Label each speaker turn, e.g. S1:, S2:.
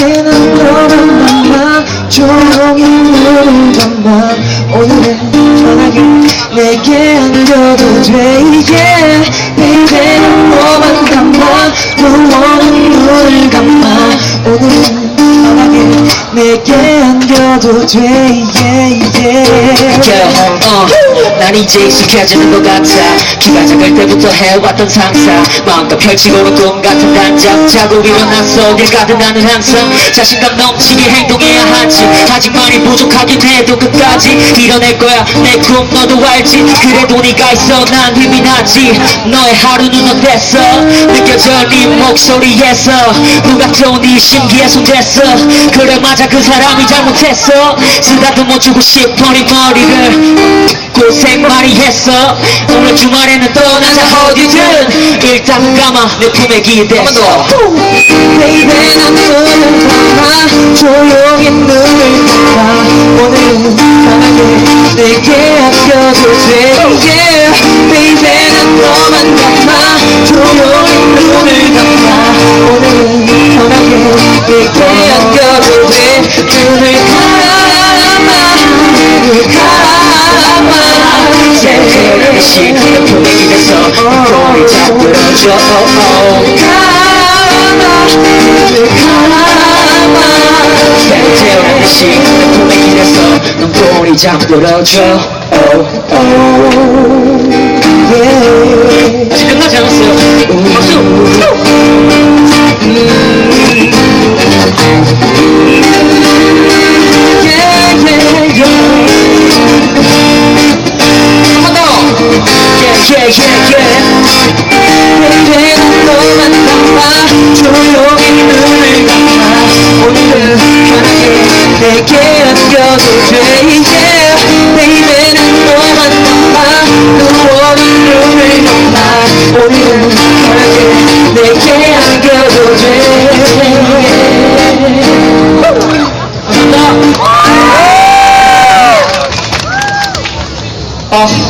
S1: 난 너만 남아 조용히 눈을 감아 오늘은 편하게 내게 안겨도 돼 yeah. baby 난 너만 담아 너와는 눈을 감아 내게 안겨도 돼 yeah, yeah.
S2: yeah, 어, 난 이제 익숙해지는 것 같아. 키가 작을 때부터 해왔던 상상. 마음껏 펼치고는 꿈 같은 단장 자고 일어났어 길 가든 나는 항상. 자신감 넘치게 행동해야 하지. 아직 많이 부족하긴 해도 끝까지 이뤄낼 거야. 내 꿈 너도 알지? 그래도 네가 있어. 난 힘이 나지. 너의 하루는 어땠어 느껴져. 네 목소리에서. 누가 또네 심기에 손댔어. 그래 맞아 그 사람이 잘못했어? 쓰다듬어 못 주고 싶어 네 머리를 고생 많이 했어. 오늘 주말에는 떠나자 어디든. 일단 감아 내 품에 기대서
S1: baby 난 눈을 감아 조용히 눈을 감아 오늘은 편하게 내게 안겨도 돼. yeah. baby 난 너만 감아 안겨도 돼 눈을 감아 감아
S2: 잠시 내 품에 기대서 머리 잡들어줘
S1: 감아 감아
S2: 태어난 듯이 내 품에 기대서 넌 꼬리 잡들어줘
S1: oh, yeah. Dios.